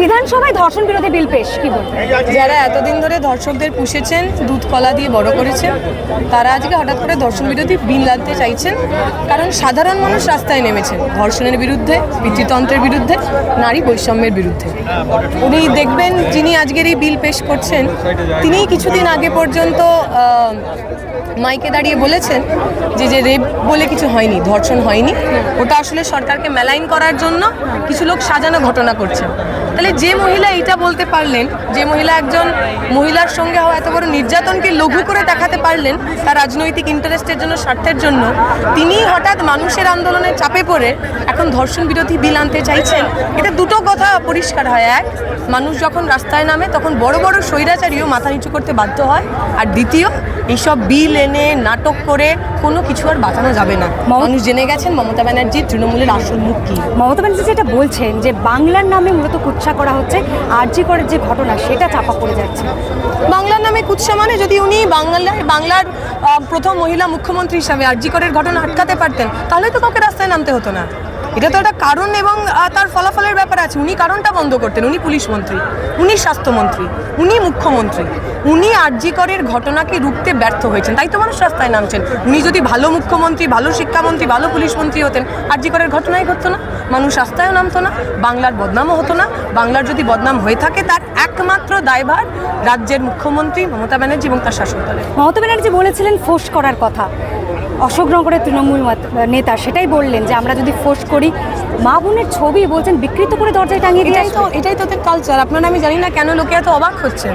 বিধানসভায় ধর্ষণ বিরোধী বিল পেশ, কি বলবেন? যারা এতদিন ধরে ধর্ষকদের পুষেছেন, দুধ কলা দিয়ে বড় করেছেন, তারা আজকে হঠাৎ করে ধর্ষণ বিরোধী বিল আনতে চাইছেন, কারণ সাধারণ মানুষ রাস্তায় নেমেছেন, ধর্ষণের বিরুদ্ধে, পিতৃতন্ত্রের বিরুদ্ধে, নারী বৈষম্যের বিরুদ্ধে। উনি দেখবেন যিনি আজকের এই বিল পেশ করছেন, তিনিই কিছুদিন আগে পর্যন্ত মাইকে দাঁড়িয়ে বলেছেন যে যে রেপ বলে কিছু হয়নি, ধর্ষণ হয়নি, ওটা আসলে সরকারকে মেলাইন করার জন্য কিছু লোক সাজানো ঘটনা করছেন। তাহলে যে মহিলা এটা বলতে পারলেন, যে মহিলা একজন মহিলার সঙ্গে হওয়া এত বড় নির্যাতনকে লঘু করে দেখাতে পারলেন, তার রাজনৈতিক ইন্টারেস্টের জন্য, স্বার্থের জন্য, তিনি হঠাৎ মানুষের আন্দোলনের চাপে পড়ে এখন ধর্ষণ বিরোধী বিল আনতে চাইছেন। এটা দুটো কথা পরিষ্কার হয়। এক, মানুষ যখন রাস্তায় নামে, তখন বড় বড় স্বৈরাচারীও মাথা নিচু করতে বাধ্য হয়। আর দ্বিতীয়, এইসব বিল এনে, নাটক করে কোনো কিছু আর বাঁচানো যাবে না। মানুষ জেনে গেছেন মমতা ব্যানার্জির তৃণমূলের আসল মুখ কি মমতা ব্যানার্জি যেটা বলছেন যে বাংলার নামে মূলত কুৎসা করা হচ্ছে আরজি করের যে ঘটনা সেটা চাপা পড়ে যাচ্ছে। বাংলার নামে কুৎসা মানে যদি উনি বাংলার বাংলার প্রথম মহিলা মুখ্যমন্ত্রী হিসাবে আরজিকরের ঘটনা আটকাতে পারতেন তাহলে তো কাউকে রাস্তায় নামতে হতো না। এটা তো একটা কারণ এবং তার ফলাফলের ব্যাপার আছে। উনি কারণটা বন্ধ করতেন। উনি পুলিশ মন্ত্রী, উনি স্বাস্থ্যমন্ত্রী, উনি মুখ্যমন্ত্রী। উনি আরজিকরের ঘটনাকে রুখতে ব্যর্থ হয়েছেন। তাই তো মানুষ রাস্তায় নামছেন। উনি যদি ভালো মুখ্যমন্ত্রী, ভালো শিক্ষামন্ত্রী, ভালো পুলিশ মন্ত্রী হতেন আরজিকরের ঘটনাই ঘটতো না। মানুষ রাস্তায়ও নামতো না, বাংলার বদনামও হতো না। বাংলার যদি বদনাম হয়ে থাকে, তার একমাত্র দায়ভার রাজ্যের মুখ্যমন্ত্রী মমতা ব্যানার্জি এবং তার শাসক দলের। মমতা ব্যানার্জি বলেছিলেন ফোর্স করার কথা। অশোকনগরের তৃণমূল নেতা সেটাই বললেন যে আমরা যদি ফোর্স করি মা বোনের ছবি বলছেন বিকৃত করে দরজায় টাঙিয়ে এটাই তো এটাই তোদের কালচার আপনারা আমি জানি না কেন লোকে এত অবাক হচ্ছেন।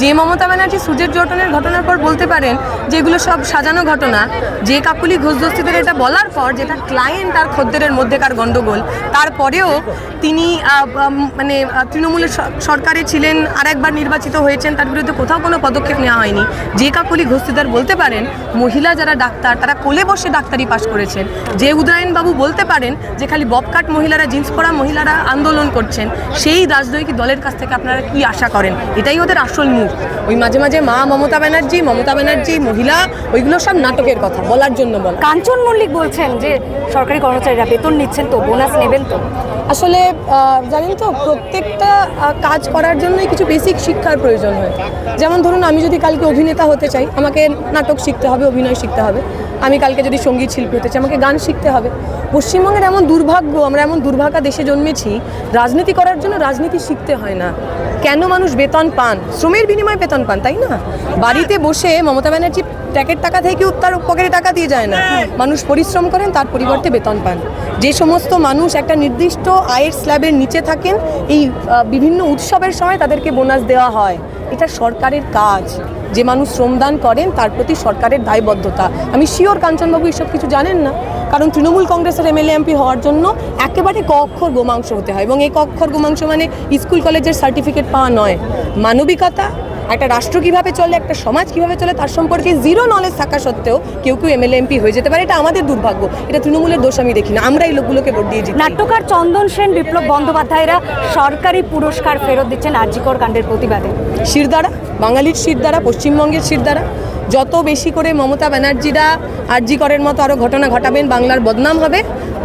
যে মমতা ব্যানার্জি সুজের জটনের ঘটনার পর বলতে পারেন যে এগুলো সব সাজানো ঘটনা, যে কাকুলি ঘোষদস্তিদের এটা বলার পর যেটা ক্লায়েন্ট আর খদ্দেরের মধ্যেকার গন্ডগোল, তারপরেও তিনি মানে তৃণমূলের সরকারে ছিলেন আর একবার নির্বাচিত হয়েছেন, তার বিরুদ্ধে কোথাও কোনো পদক্ষেপ নেওয়া হয়নি। যে কাকুলি ঘোষিদার বলতে পারেন, মহিলা যারা ডাক্তার, তারা কোলে বসে ডাক্তারি পাশ করেছেন। যে উদয়নবাবু বলতে পারেন যে খালি ববকাট মহিলারা, জিন্স পরা মহিলারা আন্দোলন করছেন, সেই রাজনৈতিক দলের কাছ থেকে আপনারা কি আশা করেন? এটাই ওদের আসল মুখ। ওই মাঝে মাঝে মা মমতা ব্যানার্জি মমতা ব্যানার্জি মহিলা ওইগুলো সব নাটকের কথা বলার জন্য বলা। কাঞ্চন মল্লিক বলছেন যে সরকারি কর্মচারীরা বেতন নিচ্ছেন তো বোনাস নেবেন তো। আসলে আহ, জানেন তো প্রত্যেকটা কাজ করার জন্যই কিছু বেসিক শিক্ষার প্রয়োজন হয়। যেমন ধরুন আমি যদি কালকে অভিনেতা হতে চাই আমাকে নাটক শিখতে হবে অভিনয় শিখতে হবে। আমি কালকে যদি সংগীত শিল্পী হতে চাই আমাকে গান শিখতে হবে। পশ্চিমবঙ্গের এমন দুর্ভাগ্য, আমরা এমন দুর্ভাগা দেশে জন্মেছি, রাজনীতি করার জন্য রাজনীতি শিখতে হয় না। কেন মানুষ বেতন পান? শ্রমের বিনিময়ে বেতন পান, তাই না? বাড়িতে বসে মমতা ব্যানার্জি প্যাকেট টাকা থেকে তার পকেটে টাকা দিয়ে যায় না? মানুষ পরিশ্রম করেন, তার পরিবর্তে বেতন পান। যে সমস্ত মানুষ একটা নির্দিষ্ট আয়ের স্ল্যাবের নিচে থাকেন, এই বিভিন্ন উৎসবের সময় তাদেরকে বোনাস দেওয়া হয়। এটা সরকারের কাজ। যে মানুষ শ্রমদান করেন, তার প্রতি সরকারের দায়বদ্ধতা। আমি শিওর কাঞ্চনবাবু এসব কিছু জানেন না। কারণ তৃণমূল কংগ্রেসের এমএলএ এমপি হওয়ার জন্য একেবারে কক্ষর গোমাংস হতে হয় এবং এই কক্ষর গোমাংস মানে স্কুল কলেজের সার্টিফিকেট পাওয়া নয়। মানবিকতা একটা রাষ্ট্র কীভাবে চলে একটা সমাজ কীভাবে চলে তার সম্পর্কে জিরো নলেজ থাকা সত্ত্বেও কেউ কেউ এমএলএ এমপি হয়ে যেতে পারে এটা আমাদের দুর্ভাগ্য। এটা তৃণমূলের দোষ আমি দেখি না। আমরা এই লোকগুলোকে ভোট দিয়ে জিতি। নাট্যকার চন্দন সেন বিপ্লব বন্দ্যোপাধ্যায়রা সরকারি পুরস্কার ফেরত দিচ্ছেন আরজিকর কাণ্ডের প্রতিবাদে। শিরদাঁড়া বাঙালির শিরদাঁড়া পশ্চিমবঙ্গের শিরদাঁড়া। যত বেশি করে মমতা ব্যানার্জিরা আরজি করের মতো আরও ঘটনা ঘটাবেন বাংলার বদনাম হবে।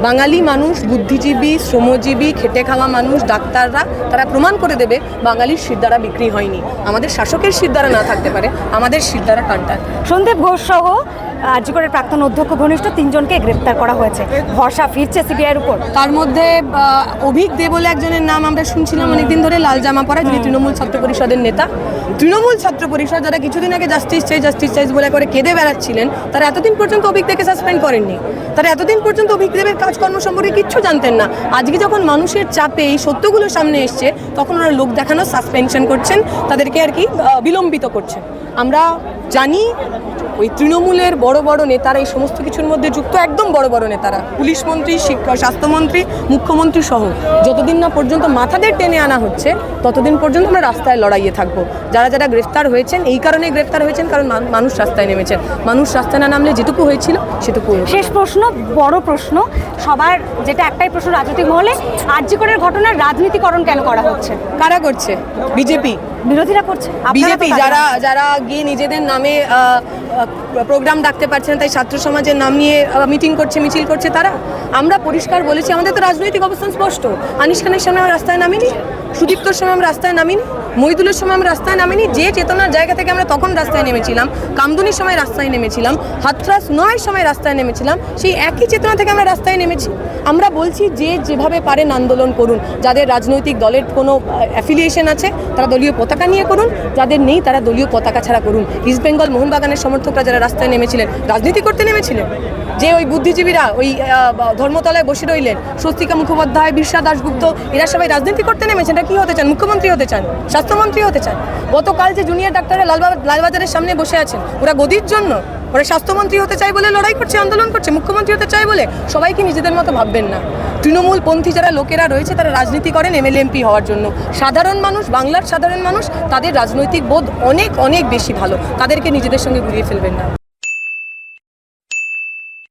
বাঙালি মানুষ বুদ্ধিজীবী শ্রমজীবী খেটে খাওয়া মানুষ ডাক্তাররা তারা প্রমাণ করে দেবে বাঙালির শিরদাঁড়া বিক্রি হয়নি। আমাদের শাসকের শিরদাঁড়া না থাকতে পারে আমাদের শিরদাঁড়া কান্টার সন্দীপ ঘোষ সহ আরজিকরের প্রাক্তন অধ্যক্ষ ঘনিষ্ঠ তিনজনকে গ্রেপ্তার করা হয়েছে। ভরসা ফিরছে সিবিআইয়ের উপর। তার মধ্যে অভিক দে বলে একজনের নাম আমরা শুনছিলাম অনেকদিন ধরে লাল জামা পরা যিনি তৃণমূল ছাত্র পরিষদের নেতা। তৃণমূল ছাত্র পরিষদ যারা কিছুদিন আগে জাস্টিস চাই জাস্টিস চাই বলে করে কেঁদে বেড়াচ্ছিলেন, তারা এতদিন পর্যন্ত অভিক সাসপেন্ড করেননি। তারা এতদিন পর্যন্ত অভিজ্ঞদেবের কাজকর্ম সম্পর্কে কিচ্ছু জানতেন না। আজকে যখন মানুষের চাপে এই সত্যগুলো সামনে এসছে, তখন ওরা লোক দেখানো সাসপেনশন করছেন, তাদেরকে আর কি বিলম্বিত করছেন। আমরা জানি ওই তৃণমূলের বড় বড় নেতারা এই সমস্ত কিছুর মধ্যে যুক্ত একদম বড় বড় নেতারা। পুলিশ মন্ত্রী শিক্ষা স্বাস্থ্যমন্ত্রী মুখ্যমন্ত্রী সহ। যতদিন না পর্যন্ত মাথাদের টেনে আনা হচ্ছে ততদিন পর্যন্ত আমরা রাস্তায় লড়াইয়ে থাকব। যারা যারা গ্রেফতার হয়েছেন এই কারণে গ্রেফতার হয়েছেন কারণ মানুষ রাস্তায় নেমেছেন। মানুষ রাস্তায় না নামলে যেটুকু হয়েছিল সেটুকু শেষ প্রশ্ন বড় প্রশ্ন সবার যেটা একটাই প্রশ্ন রাজনৈতিক মহলে আরজিকরের ঘটনার রাজনীতিকরণ কেন করা হচ্ছে? কারা করছে? বিজেপি। বিরোধীরা করছে। বিজেপি যারা যারা গিয়ে নিজেদের নামে প্রোগ্রাম ডাকতে পারছে না, তাই ছাত্র সমাজের নাম নিয়ে মিটিং করছে, মিছিল করছে তারা। আমরা পরিষ্কার বলেছি, আমাদের তো রাজনৈতিক অবস্থান স্পষ্ট। আনিস খানের সময় আমরা রাস্তায় নামিনি, সুদীপ্তর সময় আমরা রাস্তায় নামিনি, মহিদুলের সময় আমরা রাস্তায় নামিনি, যে চেতনার জায়গা থেকে আমরা তখন রাস্তায় নেমেছিলাম, কামদুনির সময় রাস্তায় নেমেছিলাম, হাতরাস নয় সময় রাস্তায় নেমেছিলাম, সেই একই চেতনা থেকে আমরা রাস্তায় নেমেছি। আমরা বলছি যে যেভাবে পারেন আন্দোলন করুন, যাদের রাজনৈতিক দলের কোনো অ্যাফিলিয়েশন আছে, তারা দলীয় পতাকা নিয়ে করুন, যাদের নেই তারা দলীয় পতাকা ছাড়া করুন। ইস্ট বেঙ্গল মোহনবাগানের সমর্থকরা যারা রাস্তায় নেমেছিলেন রাজনীতি করতে নেমেছিলেন? যে ওই বুদ্ধিজীবীরা ওই ধর্মতলায় বসে রইলেন, স্বস্তিকা মুখোপাধ্যায় বিশ্বা দাশগুপ্ত, এরা সবাই রাজনীতি করতে নেমেছেন এটা কি হতে চান? মুখ্যমন্ত্রী হতে চান, স্বাস্থ্যমন্ত্রী হতে চান। গতকাল যে জুনিয়র ডাক্তাররা লালবাগ লালবাজারের সামনে বসে আছেন, ওরা গদির জন্য, ওরা স্বাস্থ্যমন্ত্রী হতে চায় বলে লড়াই করছে, আন্দোলন করছে, মুখ্যমন্ত্রী হতে চায় বলে সবাইকে নিজেদের মতো ভাববেন না? তৃণমূল পন্থী যারা লোকেরা রয়েছে, তারা রাজনীতি করেন এমএলএ এমপি হওয়ার জন্য। সাধারণ মানুষ, বাংলার সাধারণ মানুষ, তাদের রাজনৈতিক বোধ অনেক অনেক বেশি ভালো। তাদেরকে নিজেদের সঙ্গে ঘুরিয়ে ফেলবেন না।